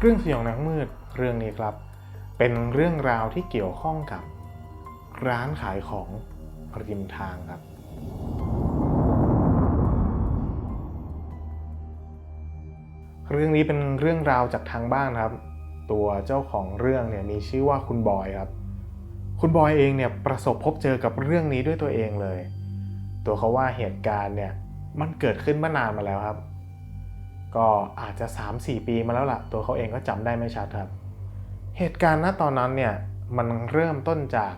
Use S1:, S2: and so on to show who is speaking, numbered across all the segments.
S1: เรื่องสยองหนังมืดเรื่องนี้ครับ เป็นเรื่องราวที่เกี่ยวข้องกับ ร้านขายของริมทางครับ เรื่องนี้เป็นเรื่องราวจากทางบ้านครับ ตัวเจ้าของเรื่องเนี่ยมีชื่อว่าคุณบอยครับ คุณบอยเองเนี่ยประสบพบเจอกับเรื่องนี้ด้วยตัวเองเลย ตัวเขาว่าเหตุการณ์เนี่ยมันเกิดขึ้นเมื่อนานมาแล้วครับ ก็อาจจะ 3-4 ปีมาแล้วล่ะ ตัวเขาเองก็จำได้ไม่ชัดครับ เหตุการณ์ณตอนนั้นเนี่ยมันเริ่มต้นจาก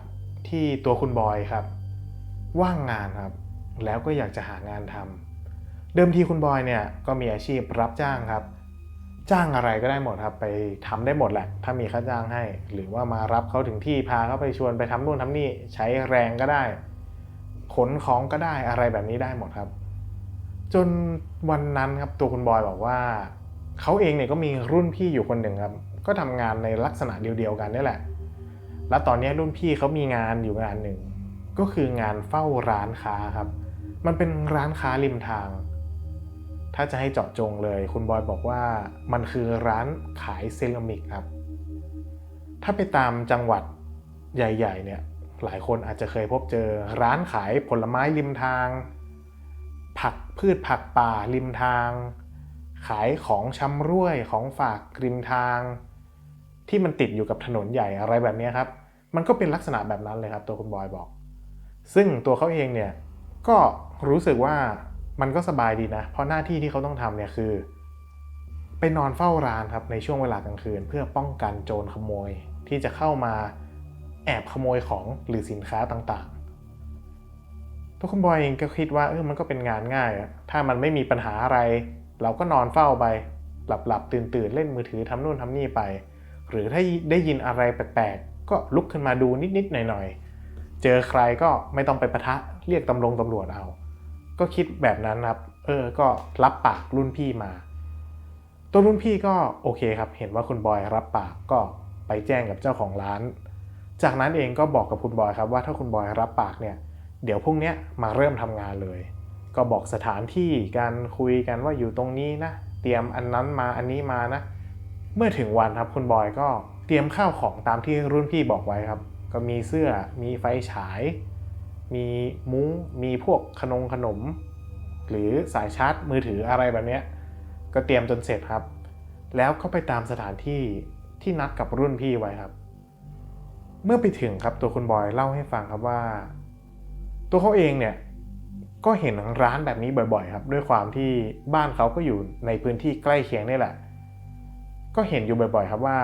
S1: ที่ตัวคุณบอยครับ ว่างงานครับ แล้วก็อยากจะหางานทำเดิมทีคุณบอยเนี่ยก็มีอาชีพรับจ้างครับ จ้างอะไรก็ได้หมดครับ ไปทำได้หมดแหละ ถ้ามีค่าจ้างให้ หรือว่ามารับเขาถึงที่พาเขาไปชวนไปทำนู่นทำนี่ใช้แรงก็ได้ ขนของก็ได้อะไรแบบนี้ได้หมดครับ จนวันนั้นครับตัวคุณบอยบอกว่าเขาเองเนี่ยก็มีรุ่นพี่อยู่คนหนึ่งครับ ก็ทำงานในลักษณะเดียวๆกันนี่แหละ แล้วตอนนี้รุ่นพี่เขามีงานอยู่งานหนึ่ง ก็คืองานเฝ้าร้านค้าครับ มันเป็นร้านค้าริมทาง ถ้าจะให้เจาะจงเลย คุณบอยบอกว่ามันคือร้านขายเซรามิกครับ ถ้าไปตามจังหวัดใหญ่ ๆ เนี่ยหลายคนอาจจะเคยพบเจอร้านขายผลไม้ริมทาง ผักพืชผักป่าริมทาง ขายของชำร่วยของฝากริมทาง ที่มันติดอยู่กับถนนใหญ่อะไรแบบนี้ครับ มันก็เป็นลักษณะแบบนั้นเลยครับ ตัวคุณบอยบอก ซึ่งตัวเขาเองเนี่ยก็รู้สึกว่ามันก็สบายดีนะ เพราะหน้าที่ที่เขาต้องทำเนี่ยคือ ไปนอนเฝ้าร้านครับในช่วงเวลากลางคืน เพื่อป้องกันโจรขโมยที่จะเข้ามาแอบขโมยของหรือสินค้าต่างๆ ตัวคุณบอยเองก็คิดว่าเออมันก็เป็นงานง่ายอะถ้ามันไม่มีปัญหาอะไร เราก็นอนเฝ้าไป หลับๆตื่นๆเล่นมือถือทำนู่นทำนี่ไป หรือถ้าได้ยินอะไรแปลกๆ ก็ลุกขึ้นมาดูนิดๆหน่อยๆ เจอใครก็ไม่ต้องไปประทะเรียกตำรวจตำรวจเอา ก็คิดแบบนั้นครับ เออ ก็รับปากรุ่นพี่มา ตัวรุ่นพี่ก็โอเคครับ เห็นว่าคุณบอยรับปากก็ไปแจ้งกับเจ้าของร้าน จากนั้นเองก็บอกกับคุณบอยครับว่าถ้าคุณบอยรับปากเนี่ย เดี๋ยวพรุ่งนี้มาเริ่มทำงานเลย ก็บอกสถานที่การคุยกันว่าอยู่ตรงนี้นะ เตรียมอันนั้นมาอันนี้มานะ เมื่อถึงวันครับคุณบอยก็เตรียมข้าวของตามที่รุ่นพี่บอกไว้ครับ ก็มีเสื้อมีไฟฉาย มีมุ้งมีพวกขนมขนม หรือสายชาร์จมือถืออะไรแบบเนี้ยก็เตรียมจนเสร็จครับ แล้วก็ไปตามสถานที่ที่นัดกับรุ่นพี่ไว้ครับ เมื่อไปถึงครับตัวคุณบอยเล่าให้ฟังครับว่า ตัวเขาเองเนี่ยก็เห็นร้านแบบนี้บ่อยๆ ครับ ด้วยความที่บ้านเขาก็อยู่ในพื้นที่ใกล้เคียงนี่แหละ ก็เห็นอยู่บ่อยๆ ครับว่า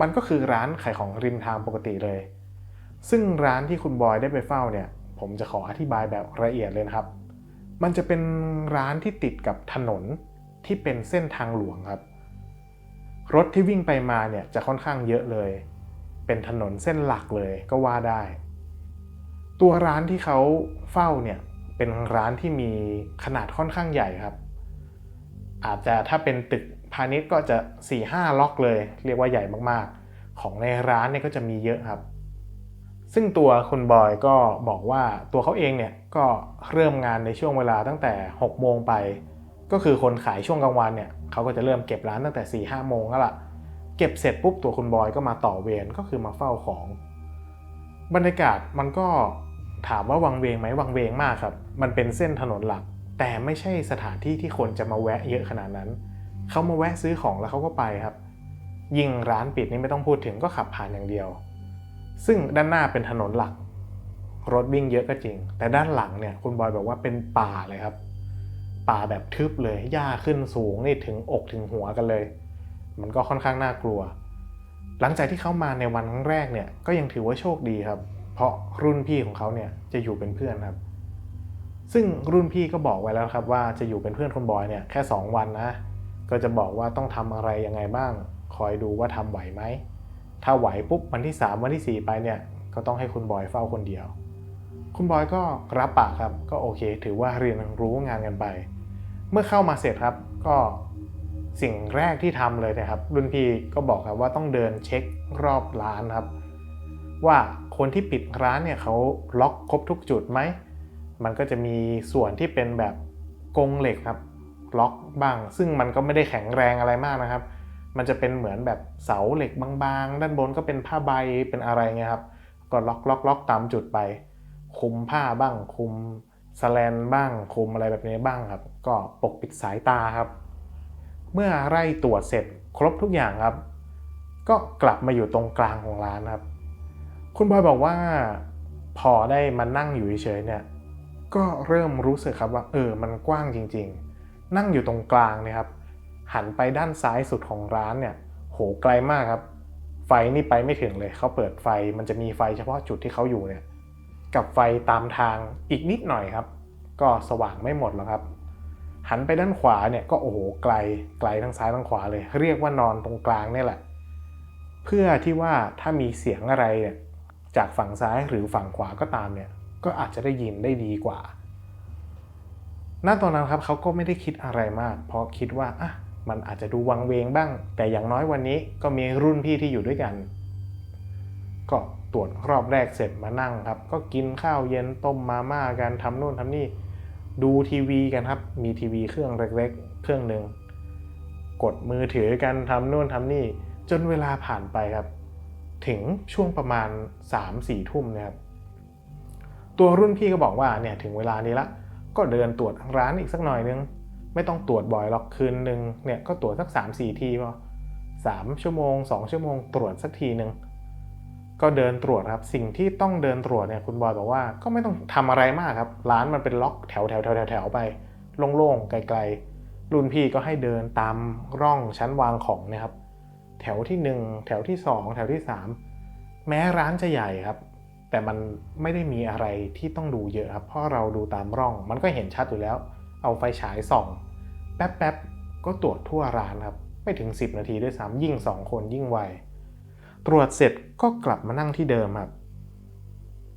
S1: มันก็คือร้านขายของริมทางปกติเลย ซึ่งร้านที่คุณบอยได้ไปเฝ้าเนี่ย ผมจะขออธิบายแบบละเอียดเลยนะครับ มันจะเป็นร้านที่ติดกับถนนที่เป็นเส้นทางหลวงครับ รถที่วิ่งไปมาเนี่ยจะค่อนข้างเยอะเลย เป็นถนนเส้นหลักเลยก็ว่าได้ ตัวร้านที่เขาเฝ้าเนี่ยเป็นร้านที่มีขนาดค่อนข้างใหญ่ครับ อาจจะถ้าเป็นตึกพาณิชย์ก็จะ 4-5 ล็อกเลย เรียกว่าใหญ่มากๆ ของในร้านเนี่ยก็จะมีเยอะครับ ซึ่งตัวคุณบอยก็บอกว่าตัวเขาเองเนี่ยก็เริ่มงานในช่วงเวลาตั้งแต่ 6 โมงไป ก็คือคนขายช่วงกลางวันเนี่ยเขาก็จะเริ่มเก็บร้านตั้งแต่ 4-5 โมงแล้วล่ะ เก็บเสร็จปุ๊บตัวคุณบอยก็มาต่อเวรก็คือมาเฝ้าของ บรรยากาศมันก็ ถามว่าวังเวงไหมวังเวงมากครับ มันเป็นเส้นถนนหลัก แต่ไม่ใช่สถานที่ที่คนจะมาแวะเยอะขนาดนั้น เขามาแวะซื้อของแล้วเขาก็ไปครับ ยิ่งร้านปิดนี่ไม่ต้องพูดถึงก็ขับผ่านอย่างเดียว ซึ่งด้านหน้าเป็นถนนหลัก รถวิ่งเยอะก็จริง แต่ด้านหลังเนี่ยคุณบอยบอกว่าเป็นป่าเลยครับ ป่าแบบทึบเลยหญ้าขึ้นสูงนี่ถึงอกถึงหัวกันเลย มันก็ค่อนข้างน่ากลัว หลังจากที่เขามาในวันแรกเนี่ยก็ยังถือว่าโชคดีครับ เพราะรุ่นพี่ของเขาเนี่ยจะอยู่เป็นเพื่อนครับ ซึ่งรุ่นพี่ก็บอกไว้แล้วครับว่าจะอยู่เป็นเพื่อนคุณบอยเนี่ยแค่ 2 วันนะ ก็จะบอกว่าต้องทำอะไรยังไงบ้าง คอยดูว่าทำไหวไหม ถ้าไหวปุ๊บวันที่ 3 วันที่ 4 ไปเนี่ยก็ต้องให้คุณบอยเฝ้าคนเดียว คุณบอยก็รับปากครับ ก็โอเค ถือว่าเรียนรู้งานกันไป เมื่อเข้ามาเสร็จครับก็สิ่งแรกที่ทำเลยนะครับ รุ่นพี่ก็บอกครับว่าต้องเดินเช็ครอบร้านครับ ว่าคนที่ปิดร้านเนี่ยเขาล็อกครบทุกจุดไหม มันก็จะมีส่วนที่เป็นแบบกรงเหล็กครับล็อกบ้าง ซึ่งมันก็ไม่ได้แข็งแรงอะไรมากนะครับ มันจะเป็นเหมือนแบบเสาเหล็กบางๆ ด้านบนก็เป็นผ้าใบเป็นอะไรเงี้ยครับ ก็ล็อกล็อกล็อกตามจุดไป คุมผ้าบ้าง คุมสแลนบ้าง คุมอะไรแบบนี้บ้างครับ ก็ปกปิดสายตาครับ เมื่อไล่ตรวจเสร็จครบทุกอย่างครับ ก็กลับมาอยู่ตรงกลางของร้านครับ คุณบอยบอกว่าพอได้มานั่งอยู่เฉยๆเนี่ยก็เริ่มรู้สึกครับว่า เออมันกว้างจริง ๆ นั่งอยู่ตรงกลางเนี่ยครับ หันไปด้านซ้ายสุดของร้านเนี่ย โหไกลมากครับ ไฟนี่ไปไม่ถึงเลยเขาเปิดไฟมันจะมีไฟเฉพาะจุดที่เขาอยู่เนี่ย กับไฟตามทางอีกนิดหน่อยครับ ก็สว่างไม่หมดหรอกครับ หันไปด้านขวาเนี่ยก็โอ้โหไกลไกลทั้งซ้ายทั้งขวาเลย เรียกว่านอนตรงกลางนี่แหละ เพื่อที่ว่าถ้ามีเสียงอะไรเนี่ย จากฝั่งซ้ายหรือฝั่งขวาก็ตามเนี่ยก็อาจจะได้ยินได้ดีกว่าณตอนนั้นครับเขาก็ไม่ได้คิดอะไรมาก เพราะคิดว่าอะมันอาจจะดูวังเวงบ้าง แต่อย่างน้อยวันนี้ก็มีรุ่นพี่ที่อยู่ด้วยกัน ก็ตรวจรอบแรกเสร็จมานั่งครับ ก็กินข้าวเย็นต้มมาม่ากันทำนู่นทำนี่ดูทีวีกันครับ มีทีวีเครื่องเล็กๆ เครื่องหนึ่งกดมือถือกันทำนู่นทำนี่ จนเวลาผ่านไปครับ ถึงช่วงประมาณ 3-4 ทุ่มนะครับ ตัวรุ่นพี่ก็บอกว่าเนี่ยถึงเวลานี้ละ ก็เดินตรวจร้านอีกสักหน่อยนึง ไม่ต้องตรวจบ่อยหรอกคืนหนึ่งเนี่ยก็ตรวจสัก 3-4 ทีพอสามชั่วโมง 2 ชั่วโมง ตรวจสักทีหนึ่งก็เดินตรวจครับ สิ่งที่ต้องเดินตรวจเนี่ยคุณบอยบอกว่าก็ไม่ต้องทำอะไรมากครับ ร้านมันเป็นล็อกแถวแถวแถวแถวแถวไป โล่งๆ ไกลๆ รุ่นพี่ก็ให้เดินตามร่องชั้นวางของเนะครับ แถวที่ 1 แถวที่ 2 แถวที่ 3 แม้ร้านจะใหญ่ครับ แต่มันไม่ได้มีอะไรที่ต้องดูเยอะครับ เพราะเราดูตามร่อง มันก็เห็นชัดอยู่แล้ว เอาไฟฉายส่อง แป๊บๆ ก็ตรวจทั่วร้านครับ ไม่ถึง 10 นาทีด้วยซ้ำยิ่ง 2 คนยิ่งไว ตรวจเสร็จก็กลับมานั่งที่เดิมครับ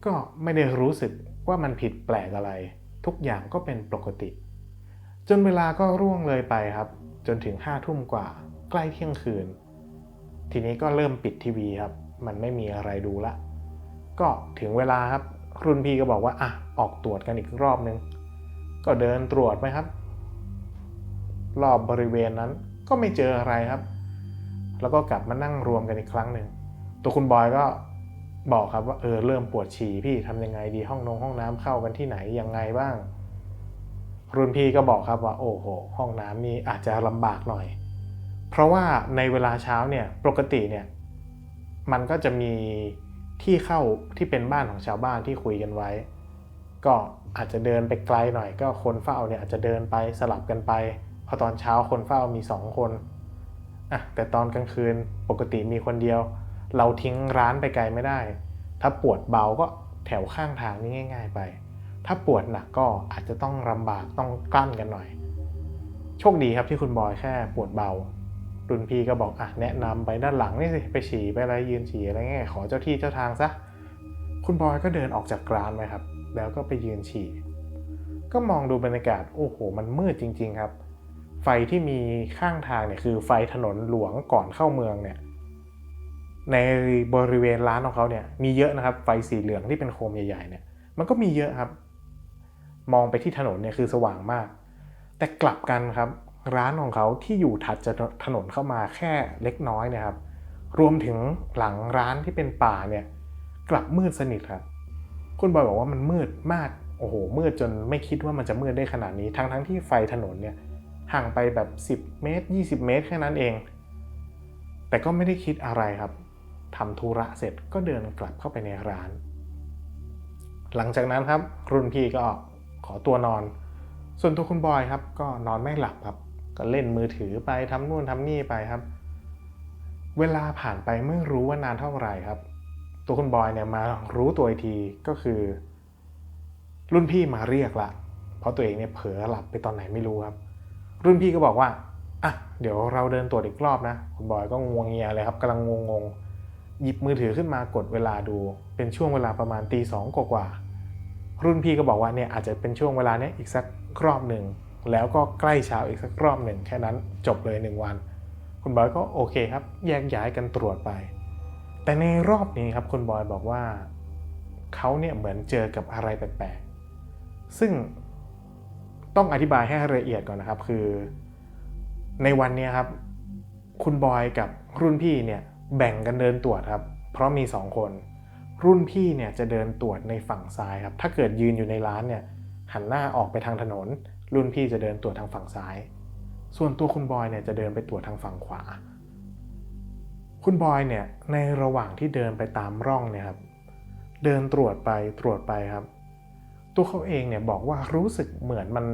S1: ก็ไม่ได้รู้สึกว่ามันผิดแปลกอะไร ทุกอย่างก็เป็นปกติ จนเวลาก็ร่วงเลยไปครับ จนถึงห้าทุ่มกว่า ใกล้เที่ยงคืน ทีนี้ก็เริ่มปิดทีวีครับ มันไม่มีอะไรดูละ ก็ถึงเวลาครับ รุ่นพี่ก็บอกว่าอะออกตรวจกันอีกรอบนึง ก็เดินตรวจไปครับ รอบบริเวณนั้นก็ไม่เจออะไรครับ แล้วก็กลับมานั่งรวมกันอีกครั้งหนึ่ง ตัวคุณบอยก็บอกครับว่าเออเริ่มปวดฉี่พี่ทำยังไงดีห้องนงห้องน้ำเข้ากันที่ไหนยังไงบ้าง รุ่นพี่ก็บอกครับว่าโอ้โห ห้องน้ำนี่อาจจะลำบากหน่อย เพราะว่าในเวลาเช้าเนี่ยปกติเนี่ยมันก็จะมีที่เข้าที่เป็นบ้านของชาวบ้านที่คุยกันไว้ ก็อาจจะเดินไปไกลหน่อย ก็คนเฝ้าเนี่ยอาจจะเดินไปสลับกันไป พอตอนเช้าคนเฝ้ามีสองคนอะแต่ตอนกลางคืนปกติมีคนเดียว เราทิ้งร้านไปไกลไม่ได้ ถ้าปวดเบาก็แถวข้างทางนี่ง่าย ๆ ไป ถ้าปวดหนักก็อาจจะต้องลำบากต้องกลั้นกันหน่อย โชคดีครับที่คุณบอยแค่ปวดเบา รุ่นพี่ก็บอกอะแนะนำไปด้านหลังนี่สิไปฉี่ไปอะไรยืนฉี่อะไรเงี้ยขอเจ้าที่เจ้าทางซะคุณบอยก็เดินออกจากร้านไปครับ แล้วก็ไปยืนฉี่ ก็มองดูบรรยากาศโอ้โห มันมืดจริง ๆครับ ไฟที่มีข้างทางเนี่ยคือไฟถนนหลวงก่อนเข้าเมืองเนี่ยในบริเวณร้านของเขาเนี่ยมีเยอะนะครับ ไฟสีเหลืองที่เป็นโคมใหญ่ๆเนี่ยมันก็มีเยอะครับ มองไปที่ถนนเนี่ยคือสว่างมาก แต่กลับกันครับ ร้านของเขาที่อยู่ถัดจากถนนเข้ามาแค่เล็กน้อยนะครับ รวมถึงหลังร้านที่เป็นป่าเนี่ยกลับมืดสนิทครับคุณบอยบอกว่ามันมืดมากโอ้โหมืดจนไม่คิดว่ามันจะมืดได้ขนาดนี้ ทั้งทั้งที่ไฟถนนเนี่ยห่างไปแบบ 10 เมตร 20 เมตรแค่นั้นเอง แต่ก็ไม่ได้คิดอะไรครับทำธุระเสร็จก็เดินกลับเข้าไปในร้าน หลังจากนั้นครับรุ่นพี่ก็ขอตัวนอน ส่วนตัวคุณบอยครับก็นอนไม่หลับครับ ก็เล่นมือถือไปทำนู่นทำนี่ไปครับ เวลาผ่านไปไม่รู้ว่านานเท่าไหร่ครับ ตัวคุณบอยเนี่ยมารู้ตัวอีกทีก็คือ รุ่นพี่มาเรียกละ เพราะตัวเองเนี่ยเผลอหลับไปตอนไหนไม่รู้ครับ รุ่นพี่ก็บอกว่าอะเดี๋ยวเราเดินตรวจอีกรอบนะ คุณบอยก็งวงเงียเลยครับกำลังงงงๆหยิบมือถือขึ้นมากดเวลาดูเป็นช่วงเวลาประมาณตีสองกว่า รุ่นพี่ก็บอกว่าเนี่ยอาจจะเป็นช่วงเวลาเนี้ยอีกสักรอบหนึ่ง แล้วก็ใกล้เช้าอีกสักรอบหนึ่งแค่นั้นจบเลยหนึ่งวัน คุณบอยก็โอเคครับ แยกย้ายกันตรวจไป แต่ในรอบนี้ครับคุณบอยบอกว่าเขาเนี่ยเหมือนเจอกับอะไรแปลกๆ ซึ่งต้องอธิบายให้ละเอียดก่อนนะครับ คือ ในวันนี้ครับ คุณบอยกับรุ่นพี่เนี่ยแบ่งกันเดินตรวจครับ เพราะมีสองคน รุ่นพี่เนี่ยจะเดินตรวจในฝั่งซ้ายครับ ถ้าเกิดยืนอยู่ในร้านเนี่ยหันหน้าออกไปทางถนน รุ่นพี่จะเดินตรวจทางฝั่งซ้าย ส่วนตัวคุณบอยเนี่ยจะเดินไปตรวจทางฝั่งขวา คุณบอยเนี่ยในระหว่างที่เดินไปตามร่องเนี่ยครับ เดินตรวจไปตรวจไปครับ ตัวเขาเองเนี่ยบอกว่ารู้สึกเหมือนมัน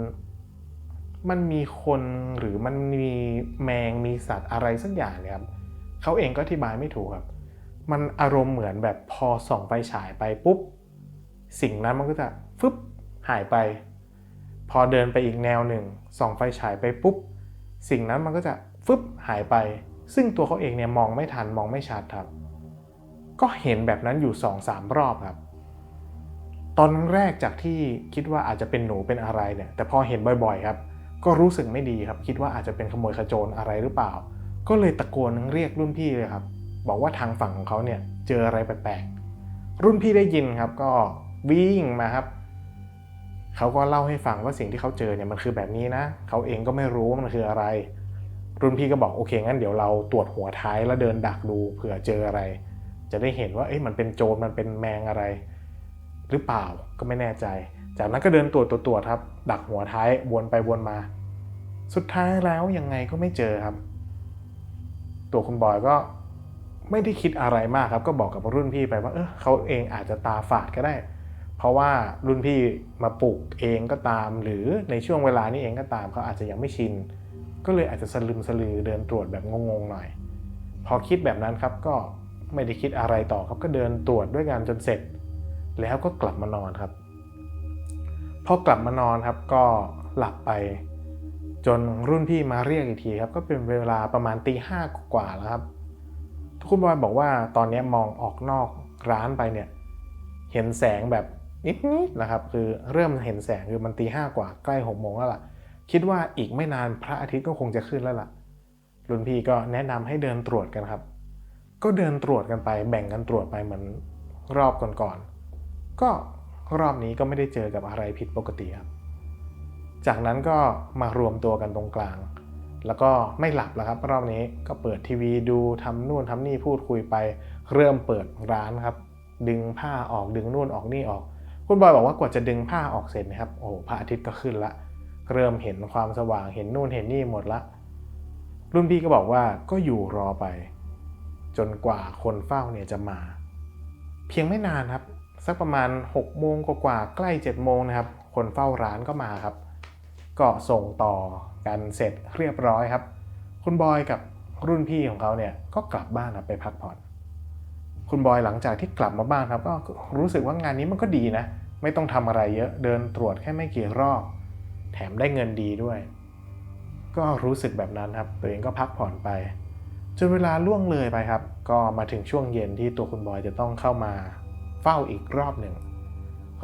S1: มันมีคนหรือมันมีแมงมีสัตว์อะไรสักอย่างเนี่ยครับเขาเองก็อธิบายไม่ถูกครับ มันอารมณ์เหมือนแบบพอส่องไฟฉายไปปุ๊บ สิ่งนั้นมันก็จะฟึบหายไป พอเดินไปอีกแนวหนึ่งส่องไฟฉายไปปุ๊บ สิ่งนั้นมันก็จะฟึบหายไป ซึ่งตัวเขาเองเนี่ยมองไม่ทันมองไม่ชัดครับ ก็เห็นแบบนั้นอยู่2องสามรอบครับ ตอนแรกจากที่คิดว่าอาจจะเป็นหนูเป็นอะไรเนี่ย แต่พอเห็นบ่อยๆครับ ก็รู้สึกไม่ดีครับ คิดว่าอาจจะเป็นขโมยขโจรอะไรหรือเปล่า ก็เลยตะโกนเรียกรุ่นพี่เลยครับ บอกว่าทางฝั่งของเขาเนี่ยเจออะไรแปลกๆรุ่นพี่ได้ยินครับก็วิ่งมาครับ เขาก็เล่าให้ฟังว่าสิ่งที่เขาเจอเนี่ยมันคือแบบนี้นะ เขาเองก็ไม่รู้ว่ามันคืออะไร รุ่นพี่ก็บอกโอเคงั้นเดี๋ยวเราตรวจหัวท้ายแล้วเดินดักดูเผื่อเจออะไร จะได้เห็นว่าเอ้ยมันเป็นโจรมันเป็นแมงอะไร หรือเปล่าก็ไม่แน่ใจ จากนั้นก็เดินตรวจตรวจตรวจครับ ดักหัวท้ายวนไปวนมา สุดท้ายแล้วยังไงก็ไม่เจอครับ ตัวคุณบอยก็ไม่ได้คิดอะไรมากครับ ก็บอกกับรุ่นพี่ไปว่าเออเขาเองอาจจะตาฝาดก็ได้ เพราะว่ารุ่นพี่มาปลูกเองก็ตาม หรือในช่วงเวลานี้เองก็ตามเขาอาจจะยังไม่ชิน ก็เลยอาจจะสลึมสลือเดินตรวจแบบงงๆหน่อย พอคิดแบบนั้นครับก็ไม่ได้คิดอะไรต่อครับก็เดินตรวจด้วยกันจนเสร็จ แล้วก็กลับมานอนครับพอกลับมานอนครับก็หลับไป จนรุ่นพี่มาเรียกอีกทีครับก็เป็นเวลาประมาณตีห้ากว่าแล้วครับคุณบอยบอกว่าตอนนี้มองออกนอกร้านไปเนี่ยเห็นแสงแบบ นิดๆนะครับคือเริ่มเห็นแสงคือมันตีห้ากว่าใกล้หกโมงแล้วล่ะ คิดว่าอีกไม่นานพระอาทิตย์ก็คงจะขึ้นแล้วล่ะรุ่นพี่ก็แนะนำให้เดินตรวจกันครับ ก็เดินตรวจกันไป แบ่งกันตรวจไปเหมือนรอบก่อนๆก็รอบนี้ก็ไม่ได้เจอกับอะไรผิดปกติครับ จากนั้นก็มารวมตัวกันตรงกลาง แล้วก็ไม่หลับแล้วครับ รอบนี้ก็เปิดทีวีดูทำนู่นทำนี่พูดคุยไป เริ่มเปิดร้านครับ ดึงผ้าออกดึงนู่นออกนี่ออก คุณบอยบอกว่ากว่าจะดึงผ้าออกเสร็จนะครับ โอ้พระอาทิตย์ก็ขึ้นละ เริ่มเห็นความสว่างเห็นนู่นเห็นนี่หมดละ รุ่นพี่ก็บอกว่าก็อยู่รอไป จนกว่าคนเฝ้าเนี่ยจะมา เพียงไม่นานครับ สักประมาณ6โมงกว่าใกล้7โมงนะครับ คนเฝ้าร้านก็มาครับ ก็ส่งต่อกันเสร็จเรียบร้อยครับ คุณบอยกับรุ่นพี่ของเขาเนี่ยก็กลับบ้านครับไปพักผ่อน คุณบอยหลังจากที่กลับมาบ้านครับ ก็รู้สึกว่างานนี้มันก็ดีนะ ไม่ต้องทำอะไรเยอะเดินตรวจแค่ไม่กี่รอบ แถมได้เงินดีด้วย ก็รู้สึกแบบนั้นครับ ตัวเองก็พักผ่อนไปจนเวลาล่วงเลยไปครับ ก็มาถึงช่วงเย็นที่ตัวคุณบอยจะต้องเข้ามาเฝ้าอีกรอบหนึ่ง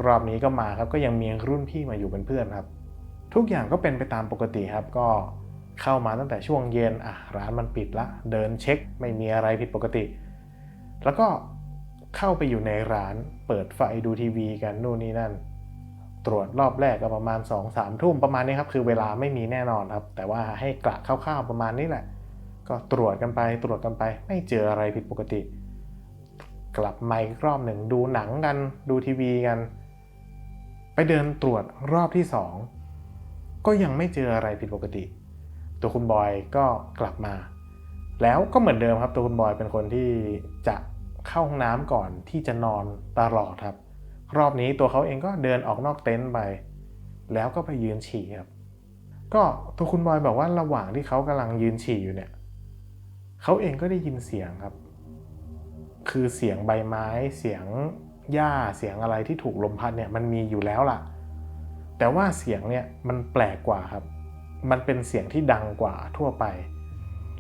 S1: รอบนี้ก็มาครับก็ยังมีรุ่นพี่มาอยู่เป็นเพื่อนครับ ทุกอย่างก็เป็นไปตามปกติครับก็เข้ามาตั้งแต่ช่วงเย็นอะร้านมันปิดละ เดินเช็คไม่มีอะไรผิดปกติ แล้วก็ เข้าไปอยู่ในร้าน เปิดไฟดูทีวีกันนู่นนี่นั่น ตรวจรอบแรกก็ประมาณ2อสามทุ่มประมาณนี้ครับ คือเวลาไม่มีแน่นอนครับ แต่ว่าให้กะคร่าวๆประมาณนี้แหละ ก็ตรวจกันไปตรวจกันไป ไม่เจออะไรผิดปกติ กลับมาอีกรอบหนึ่งดูหนังกันดูทีวีกัน ไปเดินตรวจรอบที่สองก็ยังไม่เจออะไรผิดปกติ ตัวคุณบอยก็กลับมา แล้วก็เหมือนเดิมครับตัวคุณบอยเป็นคนที่ เข้าห้องน้ำก่อนที่จะนอนตลอดครับ รอบนี้ตัวเขาเองก็เดินออกนอกเต็นท์ไป แล้วก็ไปยืนฉี่ครับ ก็ตัวคุณบอยบอกว่าระหว่างที่เขากำลังยืนฉี่อยู่เนี่ยเขาเองก็ได้ยินเสียงครับ คือเสียงใบไม้ เสียงหญ้าเสียงอะไรที่ถูกลมพัดเนี่ยมันมีอยู่แล้วล่ะ แต่ว่าเสียงเนี่ยมันแปลกกว่าครับ มันเป็นเสียงที่ดังกว่าทั่วไป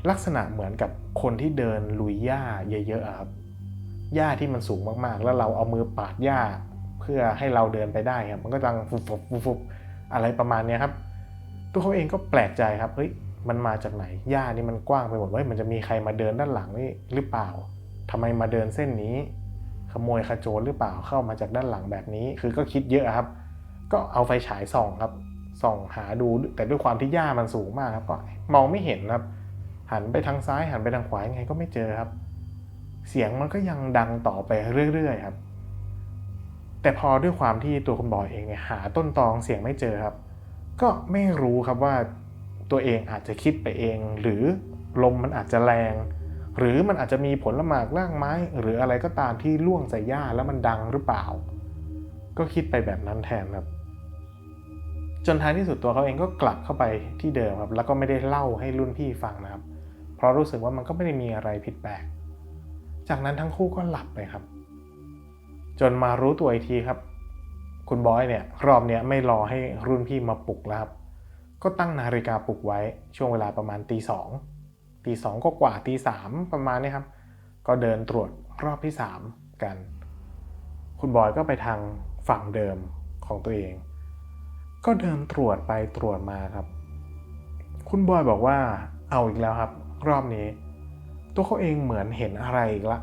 S1: ลักษณะเหมือนกับคนที่เดินลุยหญ้าเยอะๆครับ หญ้าที่มันสูงมากๆ แล้วเราเอามือปาดหญ้าเพื่อให้เราเดินไปได้ครับ มันก็ดังฟุบฟุบฟุบฟุบอะไรประมาณนี้ครับ ตัวเขาเองก็แปลกใจครับเฮ้ยมันมาจากไหนหญ้านี่มันกว้างไปหมดเว้ยมันจะมีใครมาเดินด้านหลังนี่หรือเปล่าทำไมมาเดินเส้นนี้ ขโมยขโจรหรือเปล่าเข้ามาจากด้านหลังแบบนี้ คือก็คิดเยอะครับ ก็เอาไฟฉายส่องครับส่องหาดูแต่ด้วยความที่หญ้ามันสูงมากครับก็มองไม่เห็นครับ หันไปทางซ้ายหันไปทางขวายังไงก็ไม่เจอครับ เสียงมันก็ยังดังต่อไปเรื่อยๆครับ แต่พอด้วยความที่ตัวคุณบอยเองเนี่ยหาต้นตองเสียงไม่เจอครับ ก็ไม่รู้ครับว่าตัวเองอาจจะคิดไปเอง หรือลมมันอาจจะแรง หรือมันอาจจะมีผลละหมากรากไม้ หรืออะไรก็ตามที่ล่วงใส่หญ้าแล้วมันดังหรือเปล่า ก็คิดไปแบบนั้นแทนครับจนท้ายที่สุดตัวเขาเองก็กลับเข้าไปที่เดิมครับ แล้วก็ไม่ได้เล่าให้รุ่นพี่ฟังนะครับ เพราะรู้สึกว่ามันก็ไม่ได้มีอะไรผิดแปลก จากนั้นทั้งคู่ก็หลับไปครับ จนมารู้ตัวอีกทีครับ คุณบอยเนี่ยรอบเนี้ยไม่รอให้รุ่นพี่มาปลุกแล้วครับ ก็ตั้งนาฬิกาปลุกไว้ช่วงเวลาประมาณตีสองตีสองก็กว่าตีสามประมาณนี้ครับ ก็เดินตรวจรอบที่สามกัน คุณบอยก็ไปทางฝั่งเดิมของตัวเอง ก็เดินตรวจไปตรวจมาครับ คุณบอยบอกว่าเอาอีกแล้วครับ รอบนี้ ตัวเขาเองเหมือนเห็นอะไรอีกละ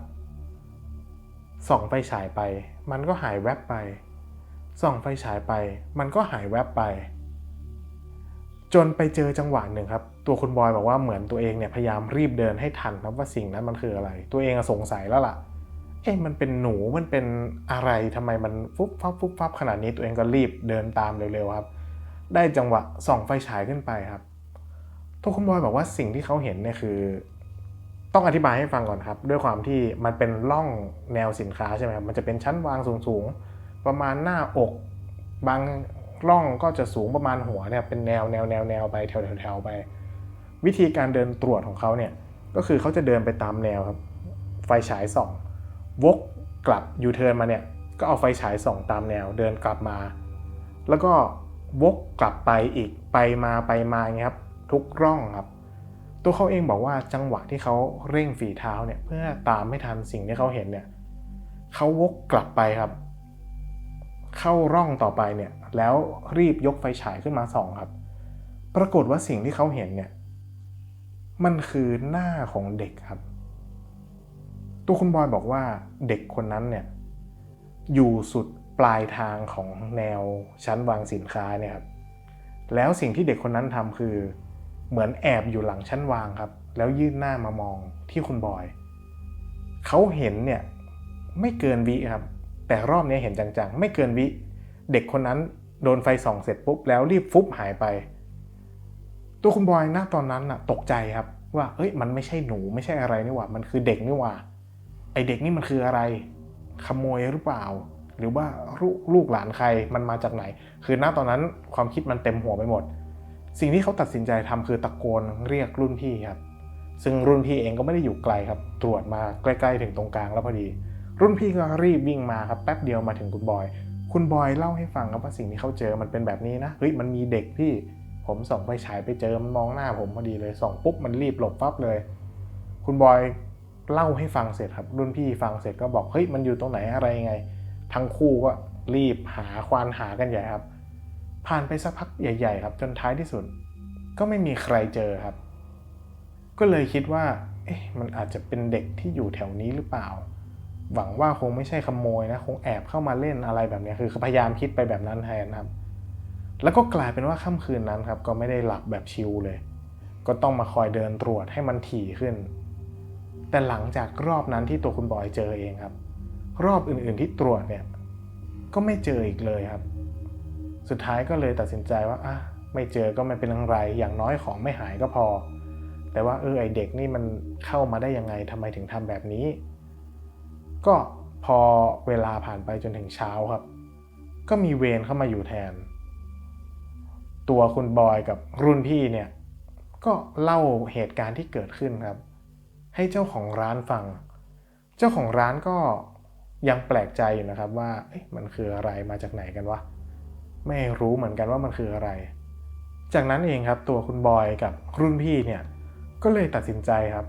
S1: ส่องไฟฉายไป มันก็หายแวบไป ส่องไฟฉายไป มันก็หายแวบไป จนไปเจอจังหวะหนึ่งครับ ตัวคุณบอยบอกว่าเหมือนตัวเองเนี่ยพยายามรีบเดินให้ทันครับว่าสิ่งนั้นมันคืออะไร ตัวเองสงสัยแล้วล่ะ เอ๊ะมันเป็นหนู มันเป็นอะไรทำไมมันฟุบฟับฟุบฟับขนาดนี้ ตัวเองก็รีบเดินตามเร็วๆครับ ได้จังหวะส่องไฟฉายขึ้นไปครับตัวคุณบอยบอกว่าสิ่งที่เขาเห็นเนี่ยคือ ต้องอธิบายให้ฟังก่อนครับ ด้วยความที่มันเป็นร่องแนวสินค้าใช่ไหมครับมันจะเป็นชั้นวางสูงๆ ประมาณหน้าอก บางร่องก็จะสูงประมาณหัวเนี่ยเป็นแนวแนวแนวแนวไปแถวแถวแถวไป วิธีการเดินตรวจของเขาเนี่ยก็คือเขาจะเดินไปตามแนวครับ ไฟฉายส่อง วกกลับยูเทิร์นมาเนี่ยก็เอาไฟฉายส่องตามแนวเดินกลับมา แล้วก็วกกลับไปอีกไปมาไปมาเงี้ยครับทุกร่องครับ ตัวเขาเองบอกว่าจังหวะที่เขาเร่งฝีเท้าเนี่ยเพื่อตามไม่ทันสิ่งที่เขาเห็นเนี่ยเขาวกกลับไปครับ เข้าร่องต่อไปเนี่ยแล้วรีบยกไฟฉายขึ้นมาส่องครับ ปรากฏว่าสิ่งที่เขาเห็นเนี่ยมันคือหน้าของเด็กครับ ตัวคุณบอยบอกว่าเด็กคนนั้นเนี่ยอยู่สุดปลายทางของแนวชั้นวางสินค้าเนี่ยครับแล้วสิ่งที่เด็กคนนั้นทำคือ เหมือนแอบอยู่หลังชั้นวางครับ แล้วยื่นหน้ามามองที่คุณบอย เขาเห็นเนี่ยไม่เกินวิครับ แต่รอบนี้เห็นจังๆ ไม่เกินวิ เด็กคนนั้นโดนไฟส่องเสร็จปุ๊บแล้วรีบฟุบหายไป ตัวคุณบอยณตอนนั้นน่ะตกใจครับ ว่าเอ้ยมันไม่ใช่หนูไม่ใช่อะไรนี่หว่า มันคือเด็กนี่หว่า ไอเด็กนี่มันคืออะไร ขโมยหรือเปล่า หรือว่าลูกลูกหลานใครมันมาจากไหน คือณตอนนั้นความคิดมันเต็มหัวไปหมด สิ่งที่เขาตัดสินใจทำคือตะโกนเรียกรุ่นพี่ครับ ซึ่งรุ่นพี่เองก็ไม่ได้อยู่ไกลครับ ตรวจมาใกล้ๆถึงตรงกลางแล้วพอดี รุ่นพี่ก็รีบวิ่งมาครับแป๊บเดียวมาถึงคุณบอย คุณบอยเล่าให้ฟังครับว่าสิ่งที่เขาเจอมันเป็นแบบนี้นะ เฮ้ยมันมีเด็กพี่ผมส่องไฟฉายไปเจอมันมองหน้าผมพอดีเลยส่องปุ๊บมันรีบหลบปั๊บเลย คุณบอยเล่าให้ฟังเสร็จครับ รุ่นพี่ฟังเสร็จก็บอกเฮ้ยมันอยู่ตรงไหนอะไรยังไง ทั้งคู่ก็รีบหาควานหากันใหญ่ครับ ผ่านไปสักพักใหญ่ ๆ ครับ จนท้ายที่สุด ก็ไม่มีใครเจอครับ ก็เลยคิดว่า เอ๊ะมันอาจจะเป็นเด็กที่อยู่แถวนี้หรือเปล่า หวังว่าคงไม่ใช่ขโมยนะ คงแอบเข้ามาเล่นอะไรแบบนี้คือพยายามคิดไปแบบนั้นแทนครับ แล้วก็กลายเป็นว่าค่ำคืนนั้นครับ ก็ไม่ได้หลับแบบชิลเลย ก็ต้องมาคอยเดินตรวจให้มันถี่ขึ้น แต่หลังจากรอบนั้นที่ตัวคุณบอยเจอเองครับ รอบอื่นๆที่ตรวจเนี่ย ก็ไม่เจออีกเลยครับ สุดท้ายก็เลยตัดสินใจว่าอะไม่เจอก็ไม่เป็นไร อย่างน้อยของไม่หายก็พอ แต่ว่าเออไอเด็กนี่มันเข้ามาได้ยังไงทำไมถึงทำแบบนี้ ก็พอเวลาผ่านไปจนถึงเช้าครับ ก็มีเวรเข้ามาอยู่แทน ตัวคุณบอยกับรุ่นพี่เนี่ย ก็เล่าเหตุการณ์ที่เกิดขึ้นครับ ให้เจ้าของร้านฟัง เจ้าของร้านก็ยังแปลกใจอยู่นะครับว่ามันคืออะไรมาจากไหนกันวะ ไม่รู้เหมือนกันว่ามันคืออะไร จากนั้นเองครับตัวคุณบอยกับรุ่นพี่เนี่ยก็เลยตัดสินใจครับ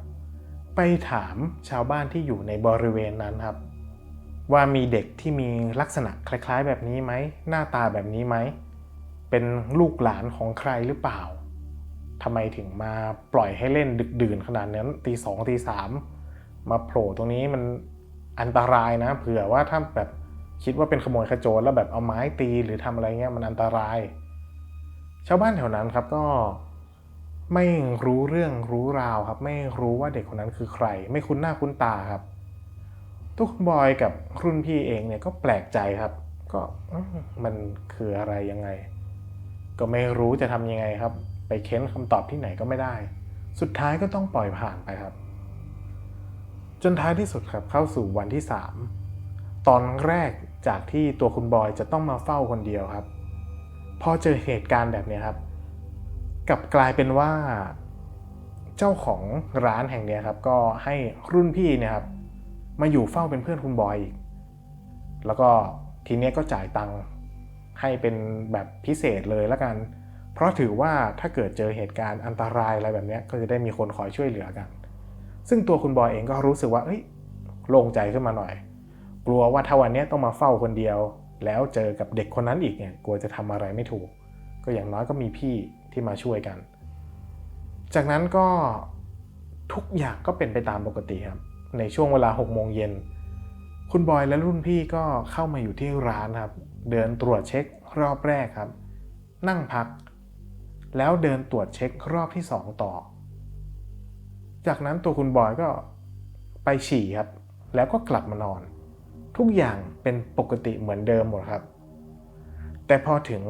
S1: ไปถามชาวบ้านที่อยู่ในบริเวณนั้นครับ ว่ามีเด็กที่มีลักษณะคล้ายๆ แบบนี้ไหมหน้าตาแบบนี้ไหมเป็นลูกหลานของใครหรือเปล่าทำไมถึงมาปล่อยให้เล่นดึกดื่นขนาดนั้นตีสองตีสามมาโผล่ตรงนี้มันอันตรายนะ เผื่อว่าถ้าแบบ คิดว่าเป็นขโมยขโจรแล้วแบบเอาไม้ตีหรือทำอะไรเงี้ยมันอันตราย ชาวบ้านแถวนั้นครับก็ไม่รู้เรื่องรู้ราวครับ ไม่รู้ว่าเด็กคนนั้นคือใคร ไม่คุ้นหน้าคุ้นตาครับตัวคุณบอยกับรุ่นพี่เองเนี่ยก็แปลกใจครับ ก็มันคืออะไรยังไง ก็ไม่รู้จะทำยังไงครับ ไปเค้นคำตอบที่ไหนก็ไม่ได้ สุดท้ายก็ต้องปล่อยผ่านไปครับ จนท้ายที่สุดครับเข้าสู่วันที่3 ตอนแรกจากที่ตัวคุณบอยจะต้องมาเฝ้าคนเดียวครับ พอเจอเหตุการณ์แบบนี้ครับ กลับกลายเป็นว่า เจ้าของร้านแห่งนี้ครับ ก็ให้รุ่นพี่เนี่ยครับ มาอยู่เฝ้าเป็นเพื่อนคุณบอยอีก แล้วก็ทีเนี้ยก็จ่ายตังค์ให้เป็นแบบพิเศษเลยละกัน เพราะถือว่าถ้าเกิดเจอเหตุการณ์อันตรายอะไรแบบนี้ก็จะได้มีคนคอยช่วยเหลือกัน ซึ่งตัวคุณบอยเองก็รู้สึกว่าเอ้ยโล่งใจขึ้นมาหน่อย กลัวว่าถ้าวันนี้ต้องมาเฝ้าคนเดียว แล้วเจอกับเด็กคนนั้นอีกเนี่ยกลัวจะทำอะไรไม่ถูก ก็อย่างน้อยก็มีพี่ที่มาช่วยกัน จากนั้นก็ทุกอย่างก็เป็นไปตามปกติครับ ในช่วงเวลา6โมงเย็นคุณบอยและรุ่นพี่ก็เข้ามาอยู่ที่ร้านครับ เดินตรวจเช็ครอบแรกครับ นั่งพัก แล้วเดินตรวจเช็ครอบที่ 2 ต่อ จากนั้นตัวคุณบอยก็ไปฉี่ครับ แล้วก็กลับมานอน ทุกอย่างเป็นปกติเหมือนเดิมหมดครับ แต่พอถึง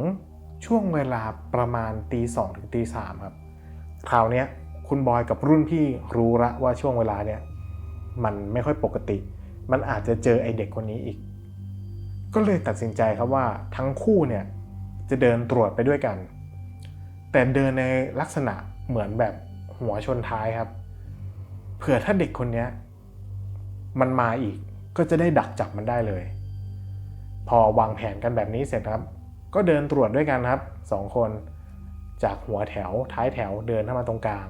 S1: ช่วงเวลาประมาณตีสองถึงตีสามครับ คราวนี้คุณบอยกับรุ่นพี่รู้ละว่าช่วงเวลาเนี้ยมันไม่ค่อยปกติ มันอาจจะเจอไอเด็กคนนี้อีก ก็เลยตัดสินใจครับว่าทั้งคู่เนี่ยจะเดินตรวจไปด้วยกัน แต่เดินในลักษณะเหมือนแบบหัวชนท้ายครับ เผื่อถ้าเด็กคนนี้มันมาอีก ก็จะได้ดักจับมันได้เลย พอวางแผนกันแบบนี้เสร็จครับ ก็เดินตรวจด้วยกันครับสองคน จากหัวแถวท้ายแถวเดินเข้ามาตรงกลาง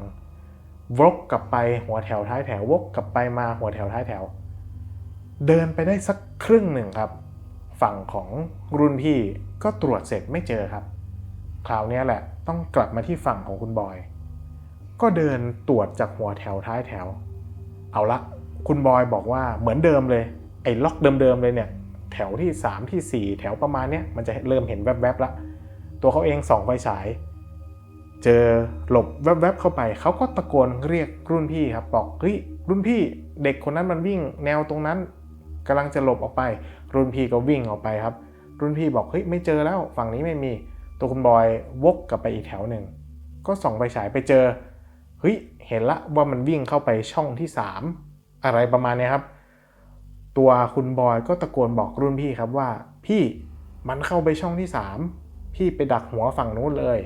S1: วกกลับไปหัวแถวท้ายแถววกกลับไปมาหัวแถวท้ายแถว เดินไปได้สักครึ่งหนึ่งครับ ฝั่งของรุ่นพี่ก็ตรวจเสร็จไม่เจอครับ คราวนี้แหละต้องกลับมาที่ฝั่งของคุณบอย ก็เดินตรวจจากหัวแถวท้ายแถว เอาละ คุณบอยบอกว่าเหมือนเดิมเลยไอ้ล็อกเดิมๆเลยเนี่ยแถวที่ 3 ที่ 4 แถวประมาณเนี้ยมันจะเริ่มเห็นแวบๆละตัวเขาเองส่องไฟฉาย เจอหลบแวบๆเข้าไป เขาก็ตะโกนเรียกรุ่นพี่ครับบอกเฮ้ยรุ่นพี่เด็กคนนั้นมันวิ่งแนวตรงนั้นกำลังจะหลบออกไป รุ่นพี่ก็วิ่งออกไปครับ รุ่นพี่บอกเฮ้ยไม่เจอแล้วฝั่งนี้ไม่มีตัวคุณบอยวกกลับไปอีกแถวหนึ่งก็ส่องไฟฉายไปเจอเฮ้ยเห็นละว่ามันวิ่งเข้าไปช่องที่ 3 อะไรประมาณนี้ครับ ตัวคุณบอยก็ตะโกนบอกรุ่นพี่ครับว่า พี่มันเข้าไปช่องที่ 3 พี่ไปดักหัวฝั่งนู้นเลย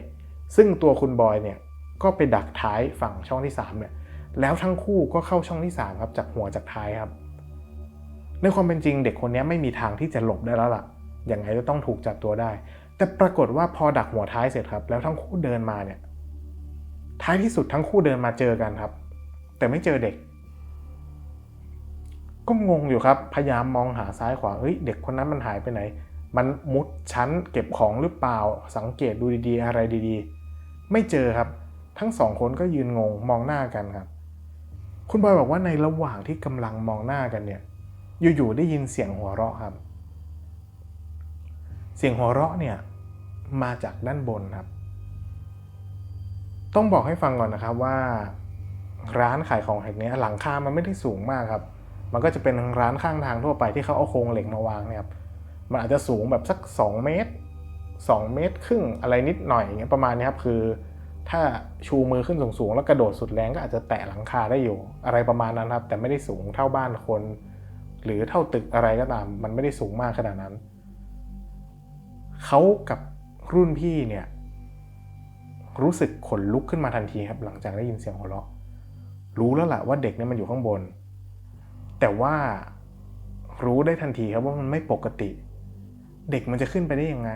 S1: ซึ่งตัวคุณบอยเนี่ยก็ไปดักท้ายฝั่งช่องที่3เนี่ยแล้วทั้งคู่ก็เข้าช่องที่ 3 ครับจากหัวจากท้ายครับ ในความเป็นจริงเด็กคนนี้ไม่มีทางที่จะหลบได้แล้วล่ะอย่างไรก็ต้องถูกจับตัวได้ แต่ปรากฏว่าพอดักหัวท้ายเสร็จครับ แล้วทั้งคู่เดินมาเนี่ย ท้ายที่สุดทั้งคู่เดินมาเจอกันครับ แต่ไม่เจอเด็ก ก็งงอยู่ครับ พยายามมองหาซ้ายขวาเฮ้ยเด็กคนนั้นมันหายไปไหน มันมุดชั้นเก็บของหรือเปล่า สังเกตดูดีๆ อะไรดีๆ ไม่เจอครับ ทั้งสองคนก็ยืนงงมองหน้ากันครับ คุณบอยบอกว่าในระหว่างที่กำลังมองหน้ากันเนี่ย อยู่ๆได้ยินเสียงหัวเราะครับ เสียงหัวเราะเนี่ยมาจากด้านบนครับ ต้องบอกให้ฟังก่อนนะครับว่า ร้านขายของแห่งนี้หลังคามันไม่ได้สูงมากครับ มันก็จะเป็นร้านข้างทางทั่วไปที่เขาเอาโครงเหล็กมาวางเนี่ยครับมันอาจจะสูงแบบสัก 2 เมตร 2 เมตรครึ่งอะไรนิดหน่อยอย่างเงี้ยประมาณนี้ครับคือถ้าชูมือขึ้นสูงๆแล้วกระโดดสุดแรงก็อาจจะแตะหลังคาได้อยู่ อะไรประมาณนั้นครับ แต่ไม่ได้สูงเท่าบ้านคน หรือเท่าตึกอะไรก็ตาม มันไม่ได้สูงมากขนาดนั้นเขากับรุ่นพี่เนี่ย รู้สึกขนลุกขึ้นมาทันทีครับ หลังจากได้ยินเสียงหัวเราะ รู้แล้วแหละว่าเด็กเนี่ยมันอยู่ข้างบน แต่ว่ารู้ได้ทันทีครับว่ามันไม่ปกติ เด็กมันจะขึ้นไปได้ยังไง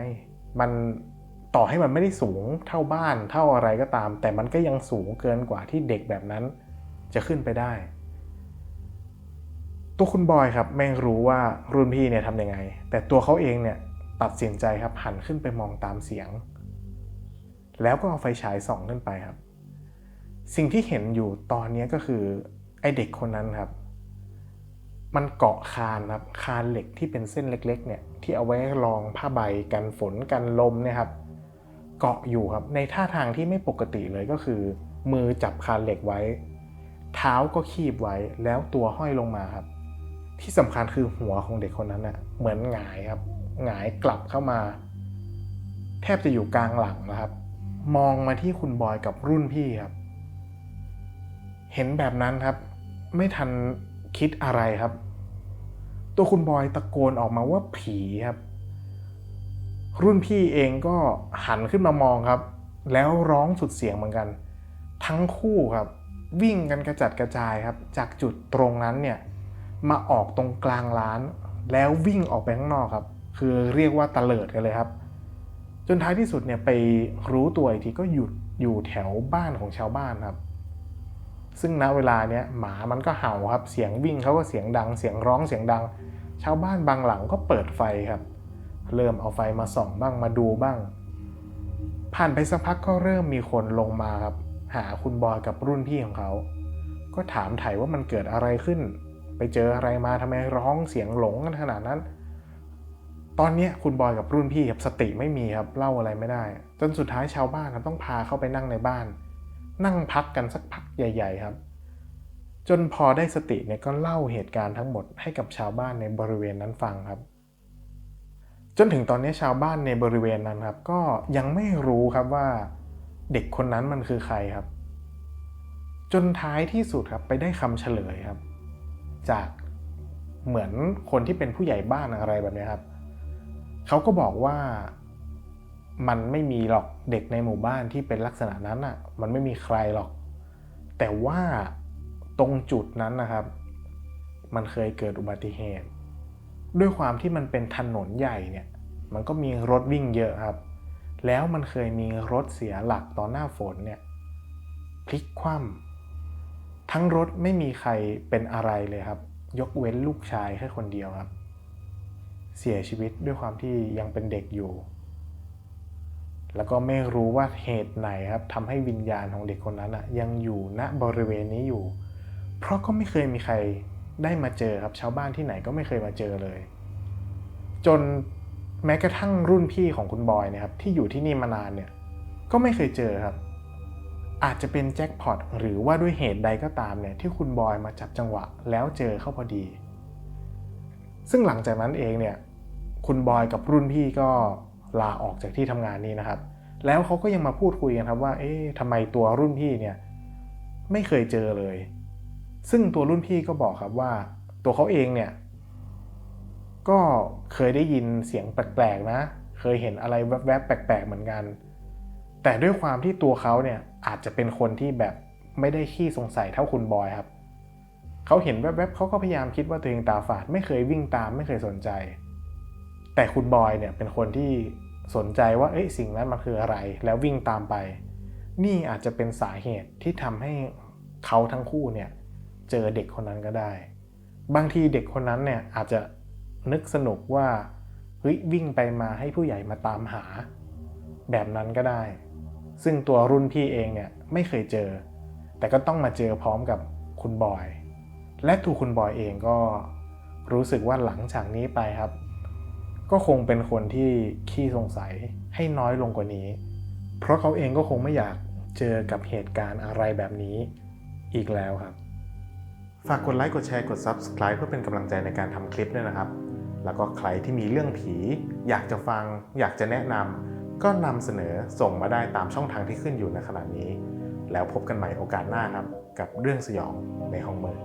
S1: มันต่อให้มันไม่ได้สูงเท่าบ้านเท่าอะไรก็ตาม แต่มันก็ยังสูงเกินกว่าที่เด็กแบบนั้น จะขึ้นไปได้ ตัวคุณบอยครับไม่รู้ว่ารุ่นพี่เนี่ยทำยังไง แต่ตัวเขาเองเนี่ยตัดสินใจครับหันขึ้นไปมองตามเสียง แล้วก็เอาไฟฉายส่องขึ้นไปครับ สิ่งที่เห็นอยู่ตอนนี้ก็คือไอเด็กคนนั้นครับ มันเกาะคานครับคานเหล็กที่เป็นเส้นเล็กๆเนี่ยที่เอาไว้รองผ้าใบกันฝนกันลมเนี่ยครับเกาะอยู่ครับในท่าทางที่ไม่ปกติเลยก็คือ มือจับคานเหล็กไว้ เท้าก็คีบไว้แล้วตัวห้อยลงมาครับ ที่สำคัญคือหัวของเด็กคนนั้นน่ะเหมือนหงายครับหงายกลับเข้ามา แทบจะอยู่กลางหลังนะครับ มองมาที่คุณบอยกับรุ่นพี่ครับ เห็นแบบนั้นครับ ไม่ทันคิดอะไรครับ ตัวคุณบอยตะโกนออกมาว่าผีครับ รุ่นพี่เองก็หันขึ้นมามองครับ แล้วร้องสุดเสียงเหมือนกัน ทั้งคู่ครับ วิ่งกันกระจัดกระจายครับ จากจุดตรงนั้นเนี่ยมาออกตรงกลางร้าน แล้ววิ่งออกไปข้างนอกครับ คือเรียกว่าตะเลิดกันเลยครับ จนท้ายที่สุดเนี่ยไปรู้ตัวอีกทีก็หยุดอยู่แถวบ้านของชาวบ้านครับ ซึ่งณเวลาเนี้ยหมามันก็เห่าครับ เสียงวิ่งเขาก็เสียงดัง เสียงร้องเสียงดัง ชาวบ้านบางหลังก็เปิดไฟครับ เริ่มเอาไฟมาส่องบ้างมาดูบ้าง ผ่านไปสักพักก็เริ่มมีคนลงมาครับ หาคุณบอยกับรุ่นพี่ของเขา ก็ถามไถ่ว่ามันเกิดอะไรขึ้น ไปเจออะไรมาทำไมร้องเสียงหลงกันขนาดนั้น ตอนนี้คุณบอยกับรุ่นพี่ครับสติไม่มีครับเล่าอะไรไม่ได้ จนสุดท้ายชาวบ้านครับต้องพาเข้าไปนั่งในบ้าน นั่งพักกันสักพักใหญ่ ๆ ครับ จนพอได้สติเนี่ยก็เล่าเหตุการณ์ทั้งหมดให้กับชาวบ้านในบริเวณนั้นฟังครับ จนถึงตอนนี้ชาวบ้านในบริเวณนั้นครับ ก็ยังไม่รู้ครับว่าเด็กคนนั้นมันคือใครครับ จนท้ายที่สุดครับไปได้คำเฉลยครับ จากเหมือนคนที่เป็นผู้ใหญ่บ้านอะไรแบบนี้ครับเขาก็บอกว่า มันไม่มีหรอกเด็กในหมู่บ้านที่เป็นลักษณะนั้นอะ มันไม่มีใครหรอก แต่ว่าตรงจุดนั้นนะครับ มันเคยเกิดอุบัติเหตุ ด้วยความที่มันเป็นถนนใหญ่เนี่ย มันก็มีรถวิ่งเยอะครับ แล้วมันเคยมีรถเสียหลักตอนหน้าฝนเนี่ยพลิกคว่ำทั้งรถไม่มีใครเป็นอะไรเลยครับ ยกเว้นลูกชายแค่คนเดียวครับ เสียชีวิตด้วยความที่ยังเป็นเด็กอยู่ แล้วก็ไม่รู้ว่าเหตุไหนครับทำให้วิญญาณของเด็กคนนั้นอะยังอยู่ณบริเวณนี้อยู่ เพราะก็ไม่เคยมีใครได้มาเจอครับชาวบ้านที่ไหนก็ไม่เคยมาเจอเลย จนแม้กระทั่งรุ่นพี่ของคุณบอยเนะครับที่อยู่ที่นี่มานานเนี่ยก็ไม่เคยเจอครับ อาจจะเป็นแจ็คพอตหรือว่าด้วยเหตุใดก็ตามเนี่ยที่คุณบอยมาจับจังหวะแล้วเจอเข้าพอดี ซึ่งหลังจากนั้นเองเนี่ยคุณบอยกับรุ่นพี่ก็ ลาออกจากที่ทำงานนี้นะครับ แล้วเขาก็ยังมาพูดคุยกันครับว่า เอ๊ะทำไมตัวรุ่นพี่เนี่ยไม่เคยเจอเลย ซึ่งตัวรุ่นพี่ก็บอกครับว่า ตัวเขาเองเนี่ย ก็เคยได้ยินเสียงแปลกๆนะ เคยเห็นอะไรแวบๆแปลกๆเหมือนกัน แต่ด้วยความที่ตัวเขาเนี่ยอาจจะเป็นคนที่แบบไม่ได้ขี้สงสัยเท่าคุณบอยครับเขาเห็นแวบๆเขาก็พยายามคิดว่าตัวเองตาฝาด ไม่เคยวิ่งตามไม่เคยสนใจ แต่คุณบอยเนี่ยเป็นคนที่ สนใจว่าเอ้ยสิ่งนั้นมันคืออะไร แล้ววิ่งตามไป นี่อาจจะเป็นสาเหตุที่ทำให้เขาทั้งคู่เนี่ยเจอเด็กคนนั้นก็ได้ บางทีเด็กคนนั้นเนี่ยอาจจะนึกสนุกว่าเฮ้ยวิ่งไปมาให้ผู้ใหญ่มาตามหา แบบนั้นก็ได้ ซึ่งตัวรุ่นพี่เองเนี่ยไม่เคยเจอ แต่ก็ต้องมาเจอพร้อมกับคุณบอย และถูกคุณบอยเองก็รู้สึกว่าหลังจากนี้ไปครับ ก็คงเป็นคนที่ขี้สงสัยให้น้อยลงกว่านี้ เพราะเขาเองก็คงไม่อยากเจอกับเหตุการณ์อะไรแบบนี้อีกแล้วครับ ฝากกดไลค์กดแชร์กด Subscribe เพื่อเป็นกำลังใจในการทำคลิปด้วยนะครับ แล้วก็ใครที่มีเรื่องผี อยากจะฟัง อยากจะแนะนำก็นำเสนอส่งมาได้ตามช่องทางที่ขึ้นอยู่ในขณะนี้ แล้วพบกันใหม่โอกาสหน้าครับ กับเรื่องสยองในห้องมืด